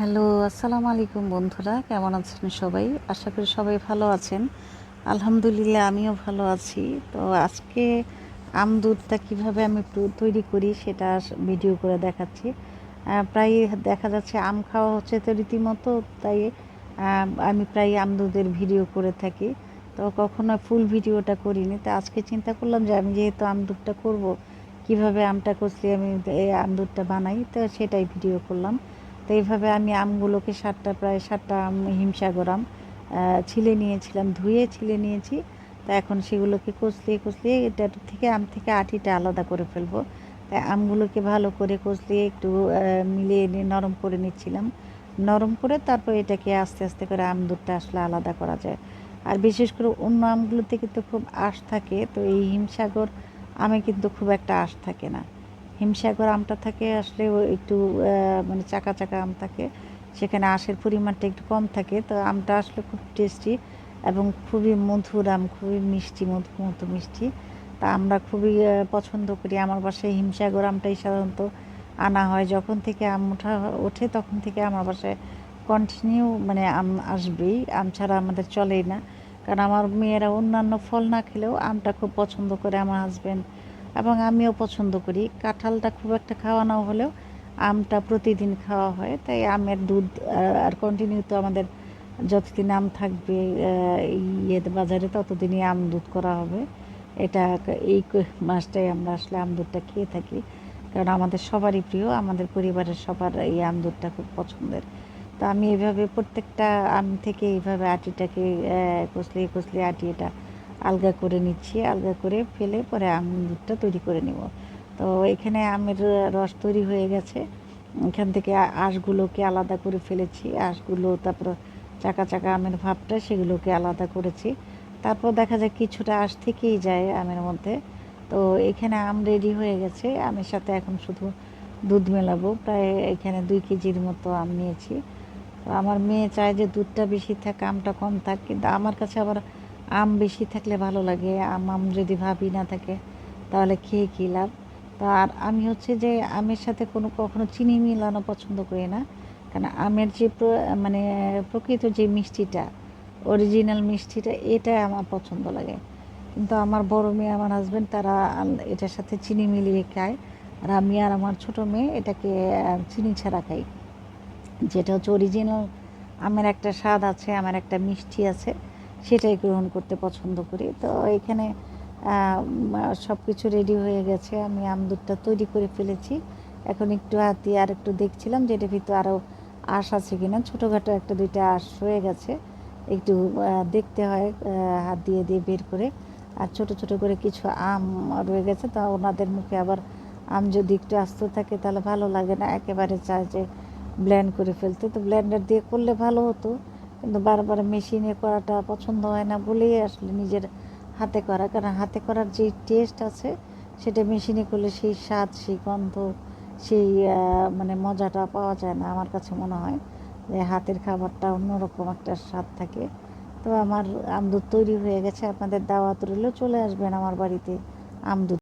Hello, আসসালামু আলাইকুম বন্ধুরা, কেমন আছেন সবাই? আশা করি সবাই ভালো আছেন। আলহামদুলিল্লাহ, আমিও ভালো আছি। তো আজকে আম দুধটা কীভাবে আমি তৈরি করি সেটা ভিডিও করে দেখাচ্ছি। প্রায় দেখা যাচ্ছে আম খাওয়া হচ্ছে তো রীতিমতো, তাই আমি প্রায় আম দুধের ভিডিও করে থাকি। তো কখনো ফুল ভিডিওটা করিনি। তো আজকে চিন্তা করলাম যে আমি যেহেতু আম দুধটা করব, কীভাবে আমটা কষলে আমি এই আম দুধটা বানাই, তো সেটাই ভিডিও করলাম। তো এইভাবে আমি আমগুলোকে সাতটা, প্রায় সাতটা আম হিমসাগর আম ছিলে নিয়েছিলাম, ধুয়ে ছিলে নিয়েছি। তা এখন সেগুলোকে কষলিয়ে কচলিয়ে এটা থেকে, আম থেকে আটিটা আলাদা করে ফেলব। তাই আমগুলোকে ভালো করে কষলিয়ে একটু মিলিয়ে নরম করে নিচ্ছিলাম। নরম করে তারপর এটাকে আস্তে আস্তে করে আম দুধটা আসলে আলাদা করা যায়। আর বিশেষ করে অন্য আমগুলো থেকে তো খুব আঁশ থাকে, তো এই হিমসাগর আমে কিন্তু খুব একটা আঁশ থাকে না। হিমসাগর আমটা থাকে, আসলে একটু মানে চাকা চাকা আম থাকে। সেখানে আঁশের পরিমাণটা একটু কম থাকে, তো আমটা আসলে খুব টেস্টি এবং খুবই মধুর আম, খুবই মিষ্টি, মধু মতো মিষ্টি। তা আমরা খুবই পছন্দ করি। আমার বাসায় হিমসাগর আমটাই সাধারণত আনা হয়। যখন থেকে আম ওঠা, ওঠে তখন থেকে আমার বাসায় কন্টিনিউ মানে আম আসবেই। আম ছাড়া আমাদের চলেই না। কারণ আমার মেয়েরা অন্যান্য ফল না খেলেও আমটা খুব পছন্দ করে, আমার হাজব্যান্ড এবং আমিও পছন্দ করি। কাঁঠালটা খুব একটা খাওয়া না হলেও আমটা প্রতিদিন খাওয়া হয়। তাই আমের দুধ আর কন্টিনিউ তো আমাদের যতদিন আম থাকবে ইয়েতে বাজারে ততদিনই আম দুধ করা হবে। এটা এই মাসটাই আমরা আসলে আম দুধটা খেয়ে থাকি। কারণ আমাদের সবারই প্রিয়, আমাদের পরিবারের সবার এই আম দুধটা খুব পছন্দের। তো আমি এইভাবে প্রত্যেকটা আম থেকে এইভাবে আটিটাকে কষলিয়ে কষলিয়ে আটি এটা আলগা করে নিচ্ছি, আলগা করে ফেলে পরে আম দুধটা তৈরি করে নেব। তো এখানে আমের রস তৈরি হয়ে গেছে। এখান থেকে আঁশগুলোকে আলাদা করে ফেলেছি। আঁশগুলো, তারপর চাকা চাকা আমের ভাবটা সেগুলোকে আলাদা করেছি। তারপর দেখা যায় কিছুটা আঁশ থেকেই যায় আমের মধ্যে। তো এখানে আম রেডি হয়ে গেছে। আমের সাথে এখন শুধু দুধ মেলাবো। প্রায় এখানে দুই কেজির মতো আম নিয়েছি। তো আমার মেয়ে চায় যে দুধটা বেশি থাক, আমটা কম থাক। কিন্তু আমার কাছে আবার আম বেশি থাকলে ভালো লাগে, আম আম যদি ভাবি না থাকে, তাহলে খেয়ে কী লাভ? তো আর আমি হচ্ছে যে আমের সাথে কোনো কখনো চিনি মিলানো পছন্দ করি না। কারণ আমের যে মানে প্রকৃত যে মিষ্টিটা অরিজিনাল মিষ্টিটা, এটা আমার পছন্দ লাগে। কিন্তু আমার বড় মেয়ে, আমার হাজব্যান্ড তারা এটার সাথে চিনি মিলিয়ে খায়। আর আমি আর আমার ছোটো মেয়ে এটাকে চিনি ছাড়া খাই। যেটা হচ্ছে অরিজিনাল আমের একটা স্বাদ আছে, আমার একটা মিষ্টি আছে। সেটাই গ্রহণ করতে পছন্দ করি। তো এখানে সব কিছু রেডি হয়ে গেছে। আমি আমদুরটা তৈরি করে ফেলেছি। এখন একটু হাতি আর একটু দেখছিলাম যে ভিতরে আরও আঁশ আছে কিনা। ছোটোখাটো একটা দুইটা আঁশ হয়ে গেছে। একটু দেখতে হয় হাত দিয়ে দিয়ে বের করে। আর ছোট ছোট করে কিছু আম রয়ে গেছে। তা ওনাদের মুখে আবার আম যদি একটু আস্ত থাকে তাহলে ভালো লাগে না। একেবারে চায় যে ব্লেন্ড করে ফেলতে। তো ব্ল্যান্ডার দিয়ে করলে ভালো হতো। কিন্তু বারবার মেশিনে করাটা পছন্দ হয় না বলেই আসলে নিজের হাতে করা। কারণ হাতে করার যে টেস্ট আছে, সেটা মেশিনে করলে সেই স্বাদ, সেই গন্ধ, সেই মানে মজাটা পাওয়া যায় না আমার কাছে মনে হয়। যে হাতের খাবারটা অন্যরকম একটা স্বাদ থাকে। তো আমার আমদুধ তৈরি হয়ে গেছে, আপনাদের দাওয়াত রইলেও চলে আসবেন আমার বাড়িতে আমদুধ